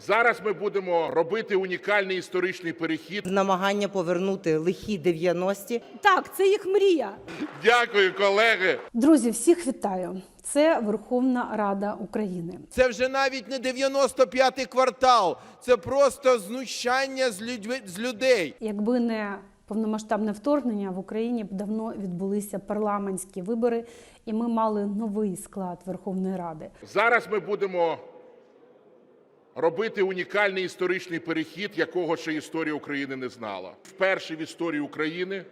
Зараз ми будемо робити унікальний історичний перехід. намагання повернути лихі 90-ті. Так, це їх мрія. Дякую, колеги. Друзі, всіх вітаю. Це Верховна Рада України. Це вже навіть не 95-й квартал, це просто знущання з людьми з людей. Якби не повномасштабне вторгнення в Україні б давно відбулися парламентські вибори, і ми мали новий склад Верховної Ради. Зараз ми будемо робити унікальний історичний перехід, якого ще історія України не знала. Вперше в історії України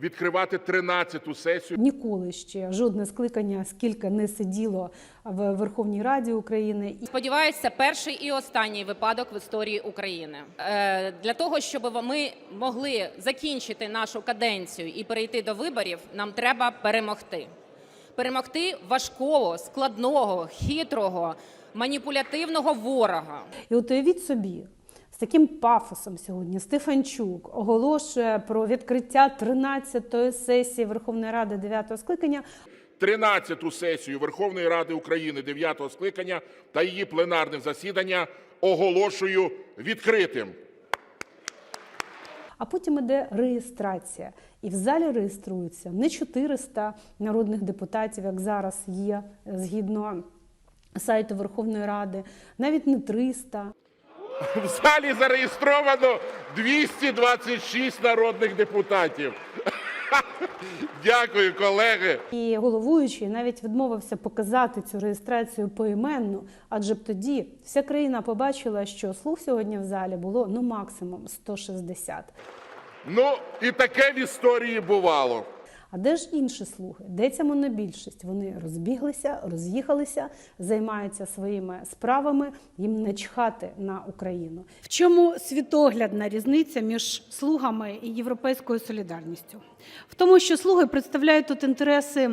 відкривати 13-ту сесію. Ніколи ще жодне скликання, скільки не сиділо в Верховній Раді України. І Сподіваюся, перший і останній випадок в історії України. Е, Для того, щоб ми могли закінчити нашу каденцію і перейти до виборів, нам треба перемогти. Перемогти важкого, складного, хитрого, маніпулятивного ворога. І от уявіть собі, з таким пафосом сьогодні Стефанчук оголошує про відкриття 13-ї сесії Верховної Ради 9-го скликання. 13-ту сесію Верховної Ради України 9-го скликання та її пленарне засідання оголошую відкритим. А потім іде реєстрація. І в залі реєструються не 400 народних депутатів, як зараз є згідно сайту Верховної Ради, навіть не 300. В залі зареєстровано 226 народних депутатів. Дякую, колеги. І головуючий навіть відмовився показати цю реєстрацію поіменно, адже б тоді вся країна побачила, що слуг сьогодні в залі було ну максимум 160. Ну, і таке в історії бувало. А де ж інші слуги? Де ця монобільшість? Вони розбіглися, роз'їхалися, займаються своїми справами. Їм не чхати на Україну. В чому світоглядна різниця між слугами і європейською солідарністю? В тому, що слуги представляють тут інтереси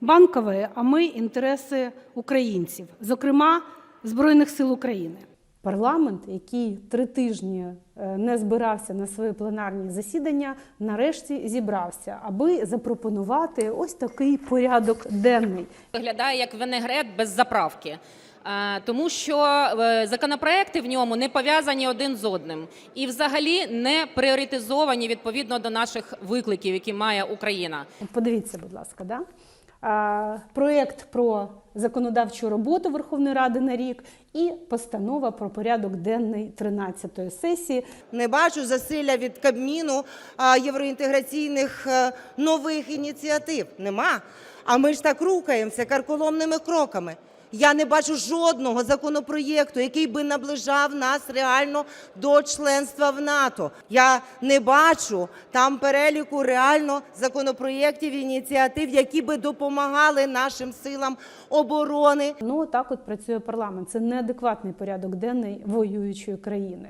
банкової, а ми інтереси українців, зокрема Збройних сил України. Парламент, який три тижні е, не збирався на свої пленарні засідання, нарешті зібрався, аби запропонувати ось такий порядок денний. Виглядає як винегрет без заправки. Е, Тому що е, законопроекти в ньому не пов'язані один з одним і, взагалі, не пріоритизовані відповідно до наших викликів, які має Україна. Подивіться, будь ласка, да? Проєкт про законодавчу роботу Верховної Ради на рік і постанова про порядок денний 13-ї сесії. Не бачу засилля від Кабміну євроінтеграційних е, нових ініціатив. Нема. А ми ж так рухаємося карколомними кроками. Я не бачу жодного законопроєкту, який би наближав нас реально до членства в НАТО. Я не бачу там переліку реально законопроєктів, ініціатив, які би допомагали нашим силам оборони. Ну так от працює парламент. Це неадекватний порядок денний воюючої країни.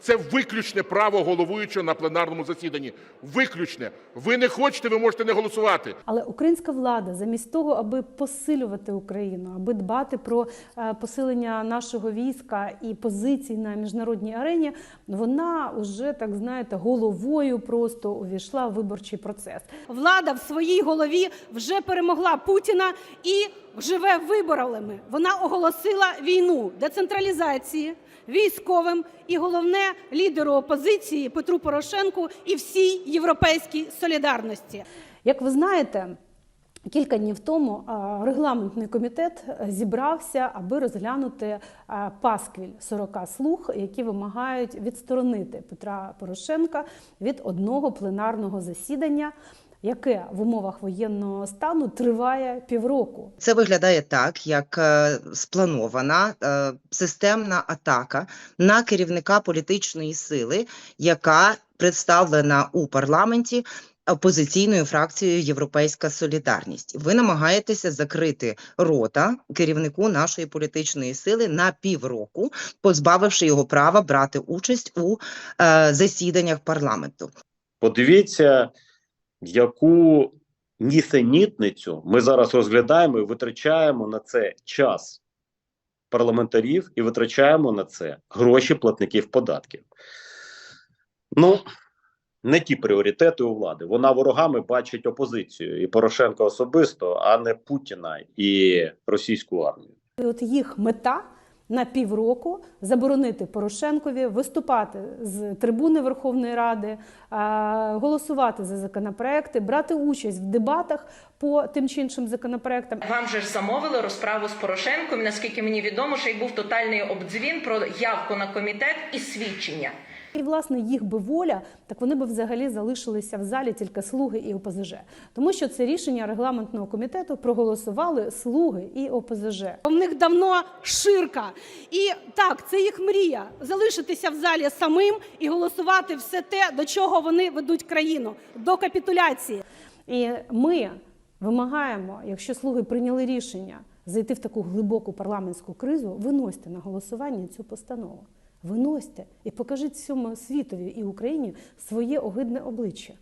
Це виключне право головуючого на пленарному засіданні. Виключне. Ви не хочете, ви можете не голосувати. Але українська влада, замість того, аби посилювати Україну, аби дбати про е, посилення нашого війська і позицій на міжнародній арені, вона вже так знаєте головою просто увійшла в виборчий процес. Влада в своїй голові вже перемогла Путіна і живе виборами. Вона оголосила війну децентралізації. Військовим і головне лідеру опозиції Петру Порошенку і всій європейській солідарності. Як ви знаєте, Кілька днів тому регламентний комітет е, зібрався, аби розглянути пасквіль 40 слуг, які вимагають відсторонити Петра Порошенка від одного пленарного засідання, яке в умовах воєнного стану триває півроку. Це виглядає так, як е, спланована е, системна атака на керівника політичної сили, яка представлена у парламенті опозиційною фракцією Європейська Солідарність. Ви намагаєтеся закрити рота керівнику нашої політичної сили на півроку, позбавивши його права брати участь у е, засіданнях парламенту. Подивіться, яку нісенітницю ми зараз розглядаємо і витрачаємо на це час парламентарів і витрачаємо на це гроші платників податків. Ну, не ті пріоритети у влади. Вона ворогами бачить опозицію і Порошенка особисто, а не Путіна і російську армію. І от їх мета на півроку заборонити Порошенкові виступати з трибуни Верховної Ради, е, голосувати за законопроекти, брати участь в дебатах по тим чи іншим законопроектам. Вам же ж замовили розправу з Порошенком. Наскільки мені відомо, ще й був тотальний обдзвін про явку на комітет і свідчення. І власне їх би воля, так вони би взагалі залишилися в залі тільки слуги і ОПЗЖ, тому що це рішення регламентного комітету проголосували слуги і ОПЗЖ. В них давно ширка. І так, це їх мрія залишитися в залі самим і голосувати все те, до чого вони ведуть країну до капітуляції. І ми вимагаємо, якщо слуги прийняли рішення зайти в таку глибоку парламентську кризу, виносьте на голосування цю постанову. Виносьте і покажіть всьому світові і Україні своє огидне обличчя.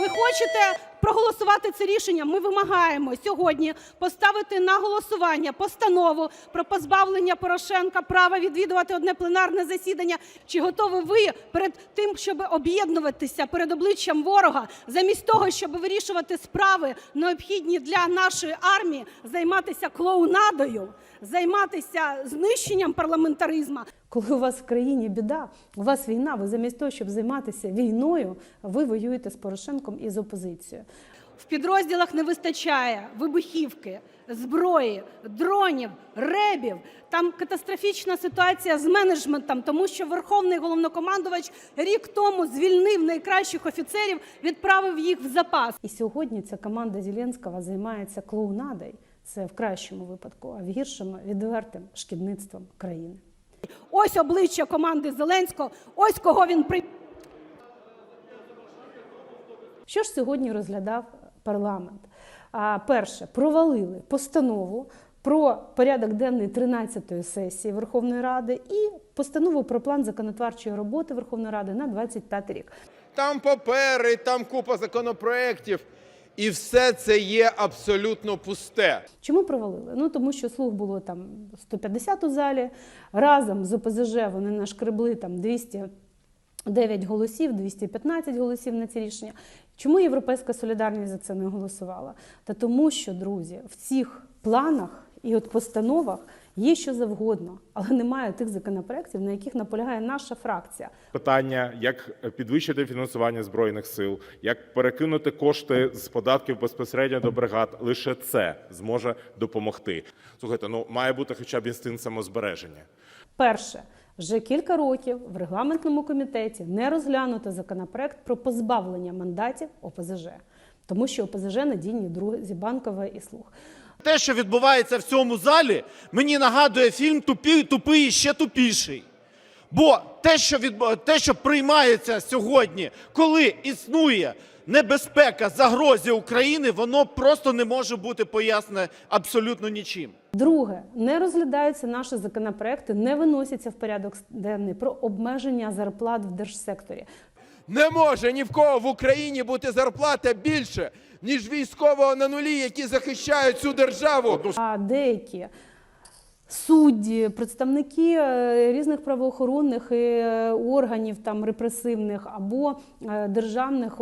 Ви хочете проголосувати це рішення? Ми вимагаємо сьогодні поставити на голосування постанову про позбавлення Порошенка права відвідувати одне пленарне засідання. Чи готові ви перед тим, щоб об'єднуватися перед обличчям ворога, замість того, щоб вирішувати справи, необхідні для нашої армії, займатися клоунадою, займатися знищенням парламентаризму? Коли у вас в країні біда, у вас війна, ви замість того, щоб займатися війною, ви воюєте з Порошенком і з опозицією. В підрозділах не вистачає вибухівки, зброї, дронів, ребів. Там катастрофічна ситуація з менеджментом, тому що верховний головнокомандувач рік тому звільнив найкращих офіцерів, відправив їх в запас. І сьогодні ця команда Зеленського займається клоунадою. Це в кращому випадку, а в гіршому відвертим шкідництвом країни. Ось обличчя команди Зеленського. Ось кого він при. Що ж сьогодні розглядав парламент? А, перше, провалили постанову про порядок денний 13-ї сесії Верховної Ради і постанову про план законотворчої роботи Верховної Ради на 25 рік. Там папери, там купа законопроєктів. І все це є абсолютно пусте. Чому провалили? Ну тому що слуг було там 150 у залі. Разом з ОПЗЖ вони нашкребли там 209 голосів, 215 голосів на ці рішення. Чому Європейська солідарність за це не голосувала? Та тому, що друзі, в цих планах і от постановах є що завгодно, але немає тих законопроєктів, на яких наполягає наша фракція. питання, як підвищити фінансування збройних сил, як перекинути кошти з податків безпосередньо до бригад. Лише це зможе допомогти. Слухайте, ну має бути хоча б інстинкт самозбереження. Перше, вже кілька років в регламентному комітеті не розглянуто законопроект про позбавлення мандатів ОПЗЖ, тому що ОПЗЖ надійні друзі Банкова і Слуг. Те, що відбувається в цьому залі, мені нагадує фільм Тупі, тупий і ще тупіший. Бо те, що відбу... те, що приймається сьогодні, коли існує небезпека загрозі України, воно просто не може бути пояснене абсолютно нічим. Друге, не розглядаються наші законопроекти, не виносяться в порядок денний про обмеження зарплат в держсекторі. Не може ні в кого в Україні бути зарплата більше, ніж військового на нулі, які захищають цю державу. А деякі судді, представники е, різних правоохоронних е, органів там репресивних або е, державних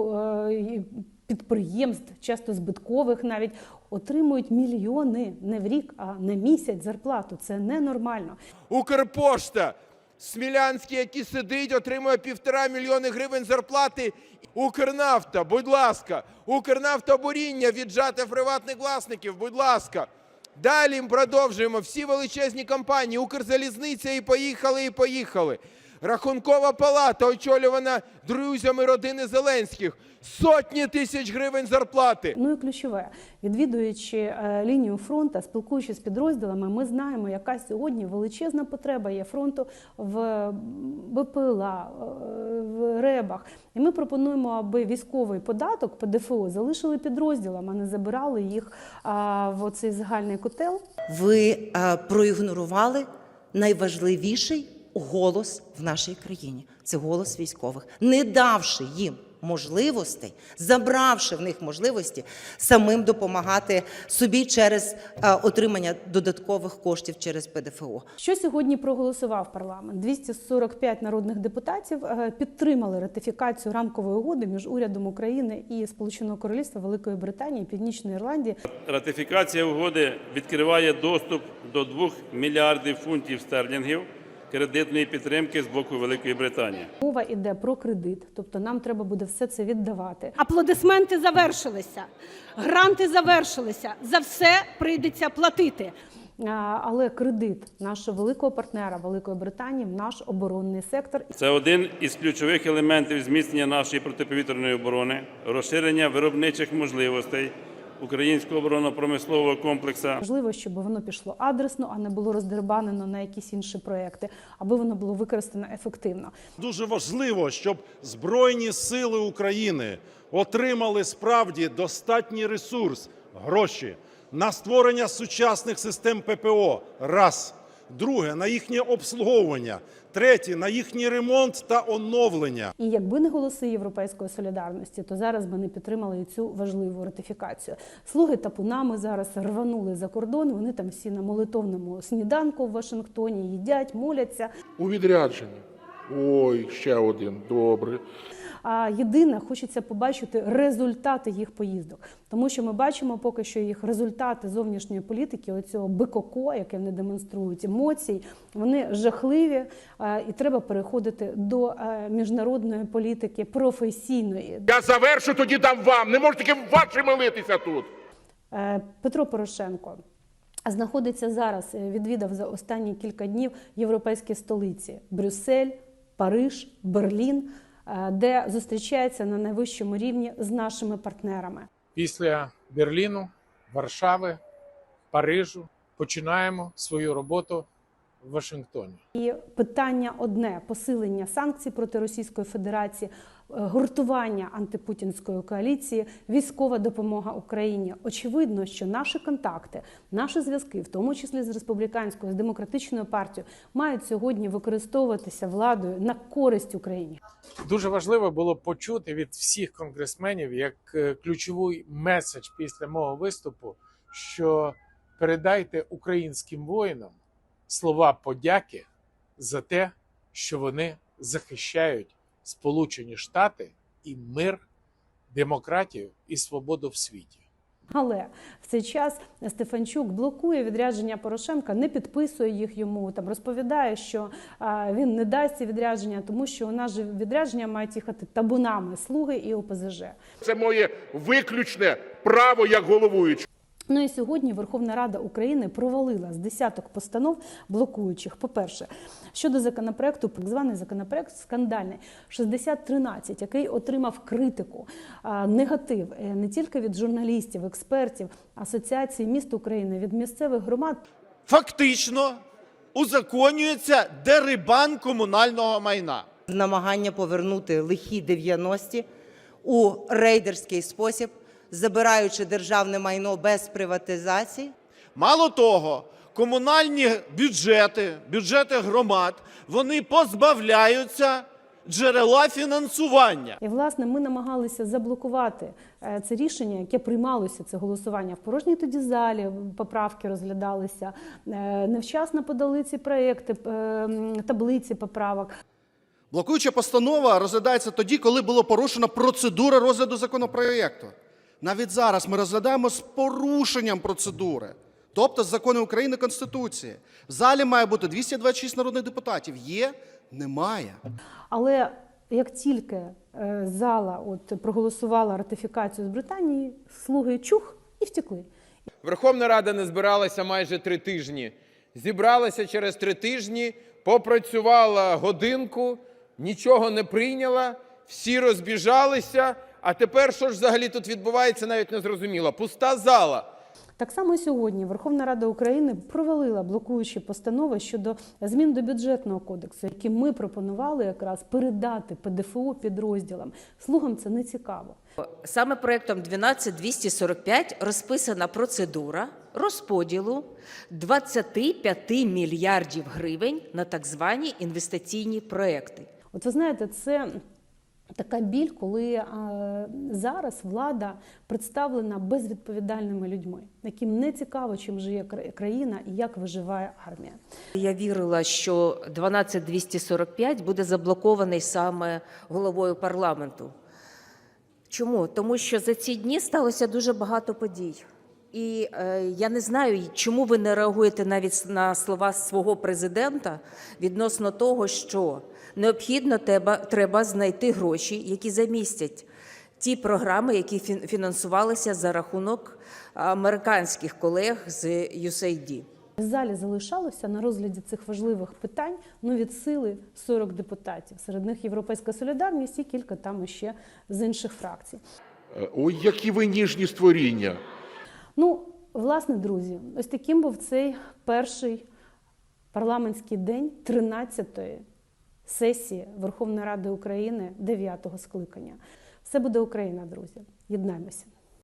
підприємств, часто збиткових навіть отримують мільйони не в рік, а на місяць зарплату. Це ненормально. Укрпошта, Смілянський, який сидить, отримує півтора мільйони гривень зарплати. Укрнафта, будь ласка, Укрнафтобуріння віджати приватних власників, будь ласка. Далі продовжуємо. Всі величезні компанії, Укрзалізниця і поїхали, і поїхали. Рахункова палата, очолювана друзями родини Зеленських. Сотні тисяч гривень зарплати. Ну і ключове, відвідуючи е, лінію фронту, спілкуючись з підрозділами, ми знаємо, яка сьогодні величезна потреба є фронту в БПЛА, е, РЕБах. І ми пропонуємо, аби військовий податок ПДФО залишили підрозділам, а не забирали їх в оцей загальний котел. Ви проігнорували найважливіший голос в нашій країні це голос військових, не давши їм можливостей, забравши в них можливості самим допомагати собі через е, отримання додаткових коштів через ПДФО. Що сьогодні проголосував парламент? 245 народних депутатів е, підтримали ратифікацію рамкової угоди між урядом України і Сполученого Королівства Великої Британії і Північної Ірландії. Ратифікація угоди відкриває доступ до 2 мільярдів фунтів стерлінгів кредитної підтримки з боку Великої Британії. Мова йде про кредит, тобто нам треба буде все це віддавати. Аплодисменти завершилися, гранти завершилися. За все прийдеться платити. Але кредит нашого великого партнера Великої Британії в наш оборонний сектор. Це один із ключових елементів зміцнення нашої протиповітряної оборони, розширення виробничих можливостей українського оборонно-промислового комплексу. Важливо, щоб воно пішло адресно, а не було роздербанено на якісь інші проекти, аби воно було використано ефективно. Дуже важливо, щоб Збройні сили України отримали справді достатній ресурс, гроші на створення сучасних систем ППО. Раз. Друге на їхнє обслуговування. Третє на їхній ремонт та оновлення. І якби не голоси європейської солідарності, то зараз би не підтримали і цю важливу ратифікацію. Слуги тапунами зараз рванули за кордон. Вони там всі на молитовному сніданку в Вашингтоні їдять, моляться. У відрядженні. Ой, ще один. Добре. А єдине, хочеться побачити результати їх поїздок, тому що ми бачимо поки що їх результати зовнішньої політики, оцього бикоко, яке вони демонструють, емоцій, вони жахливі, е, і треба переходити до е, міжнародної політики професійної. Я завершу, тоді дам вам. Не можете тільки ваші милитися тут. Е, Петро Порошенко. Знаходиться зараз, відвідав за останні кілька днів європейські столиці: Брюссель, Париж, Берлін, де зустрічається на найвищому рівні з нашими партнерами. Після Берліну, Варшави, Парижу починаємо свою роботу в Вашингтоні. І питання одне: посилення санкцій проти Російської Федерації, е, гуртування антипутінської коаліції, військова допомога Україні. Очевидно, що наші контакти, наші зв'язки, в тому числі з республіканською, з демократичною партією, мають сьогодні використовуватися владою на користь Україні. Дуже важливо було почути від всіх конгресменів як е, ключовий меседж після мого виступу, що передайте українським воїнам слова подяки за те, що вони захищають Сполучені Штати і мир, демократію і свободу в світі. Але в цей час Стефанчук блокує відрядження Порошенка, не підписує їх йому. Там розповідає, що а, він не дасть ці відрядження, тому що у нас же відрядження мають їхати табунами слуги і ОПЗЖ. Це моє виключне право як головуючий. Ну і сьогодні Верховна Рада України провалила з десяток постанов блокуючих. По-перше, щодо законопроекту, так званий законопроект скандальний 6013, який отримав критику, негатив е, не тільки від журналістів, експертів, асоціації міст України, від місцевих громад. Фактично узаконюється дерибан комунального майна. намагання повернути лихі 90-ті у рейдерський спосіб, забираючи державне майно без приватизації. Мало того, комунальні бюджети, бюджети громад, вони позбавляються джерела фінансування. І власне ми намагалися заблокувати е, це рішення, яке приймалося це голосування в порожній тоді залі. Поправки розглядалися е, невчасно подали ці проекти, е, таблиці поправок. Блокуюча постанова розглядається тоді, коли було порушена процедура розгляду законопроєкту. Навіть зараз ми розглядаємо з порушенням процедури, тобто з закону України Конституції. В залі має бути 226 народних депутатів. Є? Немає. Але як тільки е, зала от проголосувала ратифікацію з Британії, слуги чух і втекли. Верховна Рада не збиралася майже три тижні. Зібралася через три тижні, попрацювала годинку, нічого не прийняла, всі розбіжалися. А тепер що ж взагалі тут відбувається, навіть не зрозуміло. Пуста зала. Так само сьогодні Верховна Рада України провалила блокуючі постанови щодо змін до бюджетного кодексу, які ми пропонували якраз передати ПДФО підрозділам. Слугам це не цікаво. Саме проектом 12245 розписана процедура розподілу 25 мільярдів гривень на так звані інвестиційні проекти. От ви знаєте, це така біль, коли е, зараз влада представлена безвідповідальними людьми, яким не цікаво, чим живе кра- країна і як виживає армія. Я вірила, що 12245 буде заблокований саме головою парламенту. Чому? Тому що за ці дні сталося дуже багато подій. І е, я не знаю, чому ви не реагуєте навіть на слова свого президента відносно того, що необхідно треба, треба знайти гроші, які замістять ті програми, які фін- фінансувалися за рахунок американських колег з USAID. В залі залишалося на розгляді цих важливих питань ну від сили 40 депутатів. Серед них Європейська солідарність і кілька там ще з інших фракцій. Е, Ой, які ви ніжні створіння. Ну, власне, друзі, ось таким був цей перший парламентський день 13-ї сесії Верховної Ради України 9-го скликання. Все буде Україна, друзі. Єднаймося.